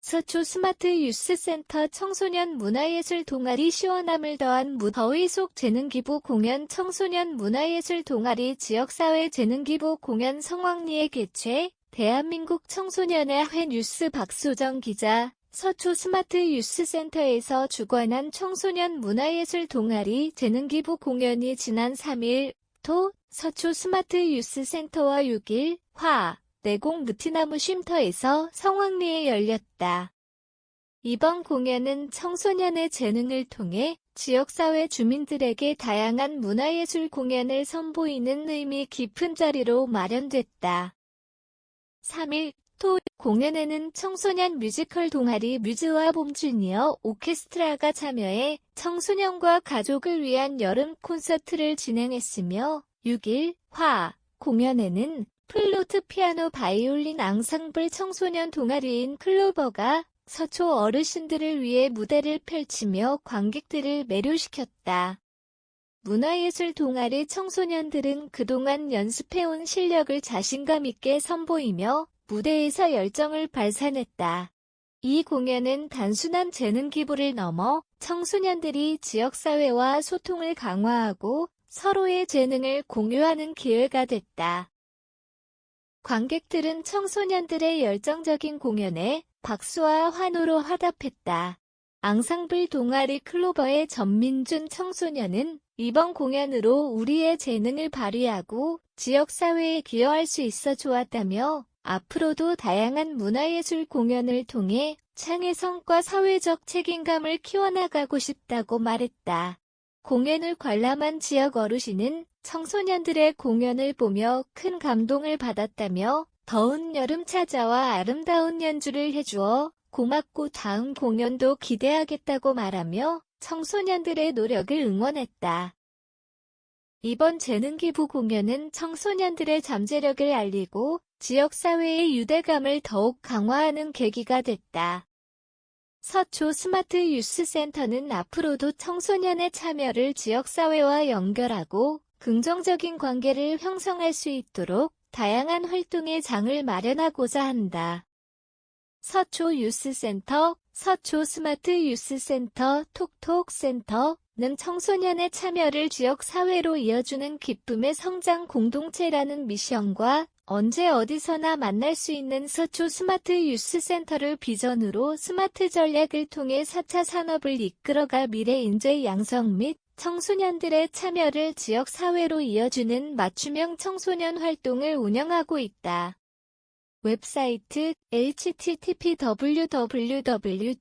서초 스마트 유스센터 청소년 문화예술 동아리 시원함을 더한 무더위 속 재능기부 공연 청소년 문화예술 동아리 지역사회 재능기부 공연 성황리에 개최 대한민국 청소년의 회 뉴스 박소정 기자. 서초 스마트 유스센터에서 주관한 청소년 문화예술 동아리 재능기부 공연이 지난 3일 토 서초 스마트 유스센터와 6일 화 내공 무티나무 쉼터에서 성황리에 열렸다. 이번 공연은 청소년의 재능을 통해 지역사회 주민들에게 다양한 문화예술 공연을 선보이는 의미 깊은 자리로 마련됐다. 3일 토 공연에는 청소년 뮤지컬 동아리 뮤즈와 봄주니어 오케스트라가 참여해 청소년과 가족을 위한 여름 콘서트를 진행했으며 6일 화 공연에는 플루트 피아노 바이올린 앙상블 청소년 동아리인 클로버가 서초 어르신들을 위해 무대를 펼치며 관객들을 매료시켰다. 문화예술 동아리 청소년들은 그동안 연습해온 실력을 자신감 있게 선보이며 무대에서 열정을 발산했다. 이 공연은 단순한 재능 기부를 넘어 청소년들이 지역사회와 소통을 강화하고 서로의 재능을 공유하는 기회가 됐다. 관객들은 청소년들의 열정적인 공연에 박수와 환호로 화답했다. 앙상블 동아리 클로버의 전민준 청소년은 이번 공연으로 우리의 재능을 발휘하고 지역사회에 기여할 수 있어 좋았다며 앞으로도 다양한 문화예술 공연을 통해 창의성과 사회적 책임감을 키워나가고 싶다고 말했다. 공연을 관람한 지역 어르신은 청소년들의 공연을 보며 큰 감동을 받았다며 더운 여름 찾아와 아름다운 연주를 해주어 고맙고 다음 공연도 기대하겠다고 말하며 청소년들의 노력을 응원했다. 이번 재능기부 공연은 청소년들의 잠재력을 알리고 지역사회의 유대감을 더욱 강화하는 계기가 됐다. 서초 스마트 유스센터는 앞으로도 청소년의 참여를 지역사회와 연결하고 긍정적인 관계를 형성할 수 있도록 다양한 활동의 장을 마련하고자 한다. 서초 유스센터, 서초 스마트 유스센터, 톡톡센터는 청소년의 참여를 지역사회로 이어주는 기쁨의 성장 공동체라는 미션과 언제 어디서나 만날 수 있는 서초 스마트 유스센터를 비전으로 스마트 전략을 통해 4차 산업을 이끌어갈 미래 인재 양성 및 청소년들의 참여를 지역사회로 이어주는 맞춤형 청소년 활동을 운영하고 있다. 웹사이트 http www.c.or.kr